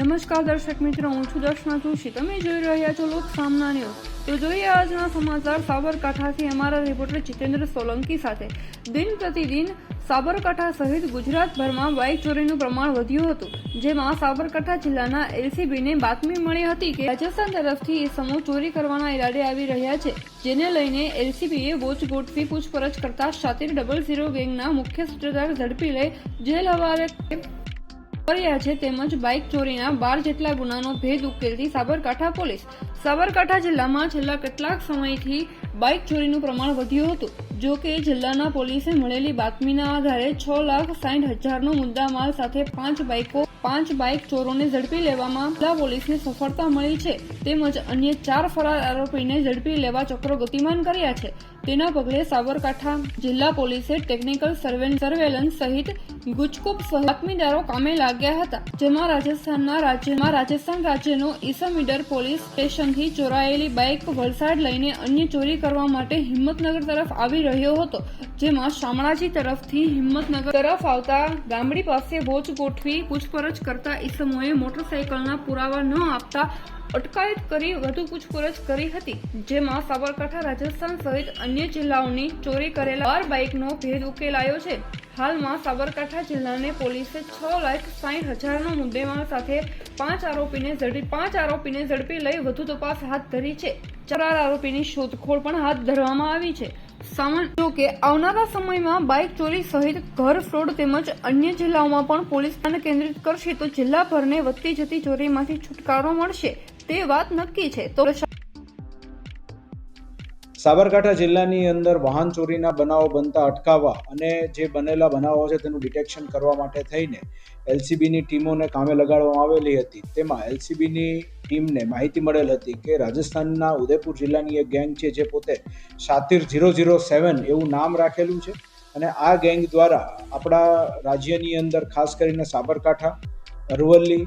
નમસ્કાર દર્શક મિત્રો, હું છું દર્શના જોશી. તમે જોઈ રહ્યા છો લોક સામના ન્યૂઝ. તો જોઈએ આજના સમાચાર સાબરકાંઠાથી અમારા રિપોર્ટર જીતેન્દ્ર સોલંકી સાથે. દિન પ્રતિદિન સાબરકાંઠા સહિત ગુજરાતભરમાં બાઇક ચોરીનું પ્રમાણ વધ્યું હતું. જેમાં સાબરકાંઠા જિલ્લાના એલસીબીને બાતમી મળી હતી કે રાજસ્થાન તરફથી એ સમૂહ ચોરી કરવાના ઈરાદે આવી રહ્યા છે, જેને લઈને એલસીબીએ વોચ ગોઠવી પૂછપરછ કરતા શાતિર ડબલ ઝીરો ગેંગના મુખ્ય સૂત્રધાર ઝડપી લઈ જેલ હવાલે કર્યા છે તેમજ બાઇક ચોરીના બાર જેટલા ગુનાનો ભેદ ઉકેલતી સાબરકાંઠા પોલીસ. સાબરકાંઠા જિલ્લામાં છેલ્લા કેટલાક સમયથી બાઇક ચોરીનું પ્રમાણ વધ્યું હતું. જો કે જિલ્લાના પોલીસે મળેલી બાતમીના આધારે છ લાખ સાઠ હજારનો મુદ્દામાલ સાથે પાંચ બાઇકો પાંચ બાઇક ચોરોને ઝડપી લેવામાં જિલ્લા પોલીસને સફળતા મળી છે. તેમજ અન્ય ચાર ફરાર આરોપીને ઝડપી લેવા ચક્રો ગતિમાન કર્યા છે. તેના પગલે સાબરકાંઠા જિલ્લા પોલીસે ટેકનિકલ સર્વે સર્વેલન્સ સહિત ગુજકોપ બાતમીદારો કામે લાગ્યા હતા, જેમાં રાજસ્થાનના રાજ્યમાં રાજસ્થાન રાજ્યનો ઈસમીડર પોલીસ સ્ટેશનથી ચોરાયેલી બાઇક વલસાડ લઈને અન્ય ચોરી કરવા માટે હિંમતનગર તરફ આવી રહ્યો હતો, જેમાં શામળાજી તરફથી હિંમતનગર તરફ આવતા ગામડી પાસે વોચ ગોઠવી પૂછપરછ કરતા ઇસમોએ મોટરસાયકલના પુરાવા ન આપતા અટકાયત કરી વધુ પૂછપરછ કરી હતી, જેમાં સાબરકાંઠા રાજસ્થાન સહિત અન્ય જિલ્લાઓની ચોરી કરેલા બાર બાઇકનો ભેદ ઉકેલાયો છે. હાલમાં સાબરકાંઠા જિલ્લાને પોલીસે છ લાખ સાઠ હજારનો મુદ્દેમાલ સાથે પાંચ આરોપીને ઝડપી, પાંચ આરોપીને ઝડપી લઈ વધુ તપાસ હાથ ધરી છે. ચાર આરોપીની શોધખોળ પણ હાથ ધરવામાં આવી છે. સામાન્ય જો કે, આવનારા સમયમાં બાઇક ચોરી સહિત ઘર ફ્રોડ તેમજ અન્ય જિલ્લાઓમાં પણ પોલીસ ધ્યાન કેન્દ્રિત કરશે તો જિલ્લાભરને વધતી જતી ચોરીમાંથી છુટકારો મળશે. તે વાત નક્કી છે. તો સાબરકાંઠા જિલ્લાની અંદર વાહન ચોરીના બનાવો બનતા અટકાવવા અને જે બનેલા બનાવો છે તેનું ડિટેક્શન કરવા માટે થઈને એલસીબીની ટીમોને કામે લગાડવામાં આવેલી હતી. તેમાં એલસીબીની ટીમને માહિતી મળેલ હતી કે રાજસ્થાનના ઉદયપુર જિલ્લાની એક ગેંગ છે જે પોતે સાતીર ઝીરો ઝીરો સેવન એવું નામ રાખેલું છે અને આ ગેંગ દ્વારા આપણા રાજ્યની અંદર ખાસ કરીને સાબરકાંઠા, અરવલ્લી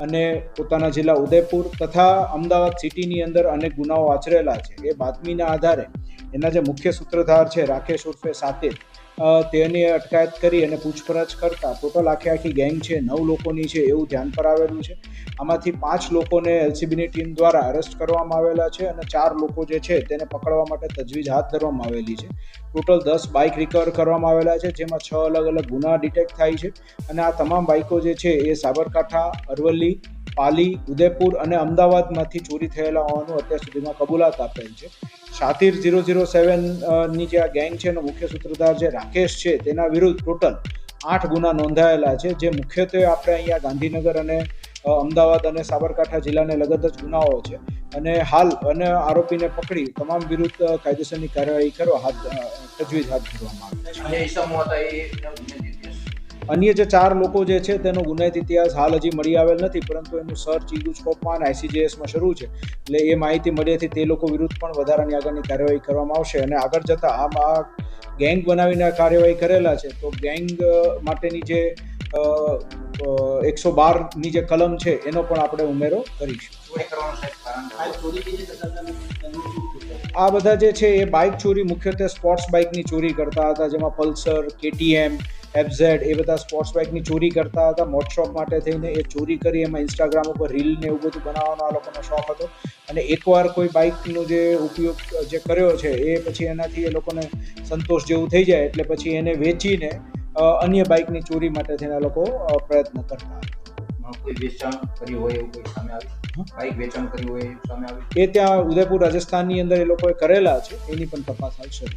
અને પોતાના જિલ્લા ઉદયપુર તથા અમદાવાદ સિટીની અંદર અનેક ગુનાઓ આચરેલા છે. એ બાતમીના આધારે એના જે મુખ્ય સૂત્રધાર છે રાકેશ ઉર્ફે સાતિર અ, તેની અટકાયત કરી અને પૂછપરછ કરતા ટોટલ આખી આખી ગેંગ છે, નવ લોકોની છે એવું ધ્યાન પર આવેલું છે. આમાંથી પાંચ લોકોને એલસીબીની ટીમ દ્વારા અરેસ્ટ કરવામાં આવેલા છે અને ચાર લોકો જે છે તેને પકડવા માટે તજવીજ હાથ ધરવામાં આવેલી છે. ટોટલ દસ બાઇક રિકવર કરવામાં આવેલા છે, જેમાં છ અલગ અલગ ગુના ડિટેક્ટ થાય છે અને આ તમામ બાઇકો જે છે એ સાબરકાંઠા, અરવલ્લી, પાલી, ઉદયપુર અને અમદાવાદમાંથી ચોરી થયેલા હોવાનું અત્યાર સુધીમાં કબૂલાત આપેલ છે. શાતિર ઝીરો ઝીરો સેવનની જે આ ગેંગ છે એનો મુખ્ય સૂત્રધાર જે રાકેશ છે, તેના વિરુદ્ધ ટોટલ આઠ ગુના નોંધાયેલા છે. જે મુખ્યત્વે આપણે અહીંયા ગાંધીનગર અને અમદાવાદ અને સાબરકાંઠા જિલ્લાને લગત જ ગુનાઓ છે. અને હાલ અને આરોપીને પકડી તમામ વિરુદ્ધ કાયદેસરની કાર્યવાહી કરવા હાથ તજવીજ હાથ ધરવામાં આવી છે. અન્ય જે ચાર લોકો જે છે તેનો ગુનાહિત ઇતિહાસ હાલ હજી મળી આવેલ નથી પરંતુ એનું સર્ચ ઈગુસ્કોપમાં અને આઈસીજેએસમાં શરૂ છે. એટલે એ માહિતી મળ્યાથી તે લોકો વિરુદ્ધ પણ વધારાની આગળની કાર્યવાહી કરવામાં આવશે અને આગળ જતાં આમ આ ગેંગ બનાવીને આ કાર્યવાહી કરેલા છે તો ગેંગ માટેની જે એકસો બારની જે કલમ છે એનો પણ આપણે ઉમેરો કરીશું. આ બધા જે છે એ બાઇક ચોરી મુખ્યત્વે સ્પોર્ટ્સ બાઇકની ચોરી કરતા હતા જેમાં પલ્સર કેટીએમ એફઝેડ એ બધા સ્પોર્ટ્સ બાઇકની ચોરી કરતા હતા. મોટશોપ માટે થઈને એ ચોરી કરી એમાં ઇન્સ્ટાગ્રામ ઉપર રીલ ને એવું બધું બનાવવાનો આ લોકોનો શોખ હતો. અને એકવાર કોઈ બાઇકનો જે ઉપયોગ જે કર્યો છે એ પછી એનાથી એ લોકોને સંતોષ જેવું થઈ જાય એટલે પછી એને વેચીને અન્ય બાઇકની ચોરી માટે થઈને લોકો પ્રયત્ન કરતા હતા. કોઈ વેચાણ કર્યું હોય એવું કોઈ સામે આવ્યું? બાઇક વેચાણ કર્યું હોય એવું સામે આવ્યું? એ ત્યાં ઉદયપુર રાજસ્થાનની અંદર એ લોકોએ કરેલા છે એની પણ તપાસ હાલ શરૂ.